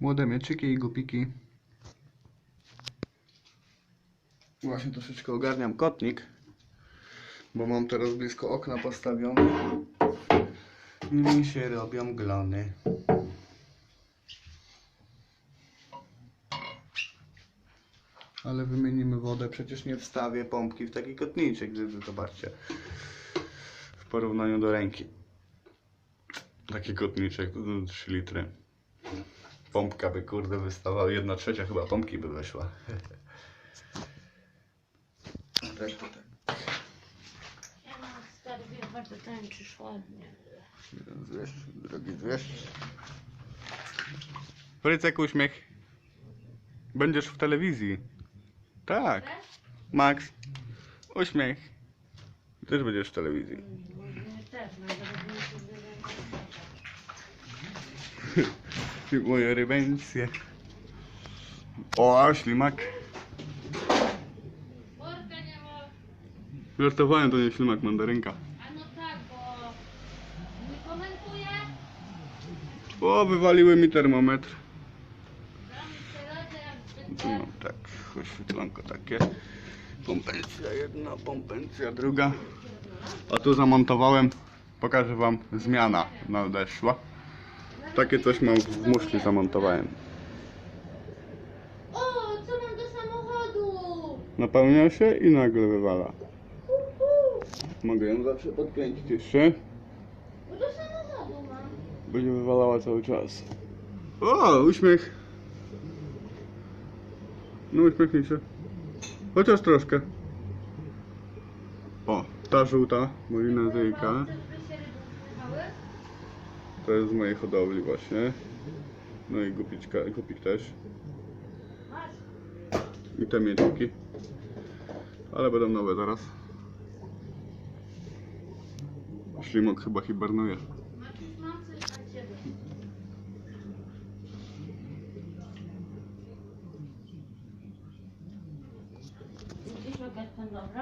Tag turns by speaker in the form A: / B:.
A: Młode mieczyki i gupiki. Właśnie troszeczkę ogarniam kotnik, bo mam teraz blisko okna postawione. I mi się robią glony. Ale wymienimy wodę, przecież nie wstawię pompki w taki kotniczek, gdy zobaczcie. W porównaniu do ręki. Taki kotniczek, mm, 3 litry. Pompka by kurde wystawała, jedna trzecia chyba pompki by weszła. To tak.
B: Ja mam skarbie, bardzo tańczysz ładnie.
A: Zwierz, drogi zwierz. Frycek uśmiech. Będziesz w telewizji. Tak. Max. Uśmiech. Też będziesz w telewizji. Moje rybencje. O, ślimak.
B: Worka nie ma.
A: Żartowałem, to nie ślimak, mandarynka.
B: A no tak, bo nie komentuje.
A: O, wywaliły mi termometr. Mam tak, oświetlanko takie. Pompencja jedna, pompencja druga. A tu zamontowałem, pokażę wam, zmiana nadeszła. Takie coś mam w muszli zamontowałem.
B: O, co mam do samochodu?
A: Napełnia się i nagle wywala. Mogę ją zawsze podkręcić jeszcze.
B: Bo do samochodu mam.
A: Będzie wywalała cały czas. O, uśmiech. No uśmiechnij się. Chociaż troszkę. O, ta żółta
B: ryby uśmiechały?
A: To jest z mojej hodowli właśnie. No i gupiczka, gupik też. I te mieczyki. Ale będą nowe zaraz. Ślimok chyba hibernuje.
B: Sandal.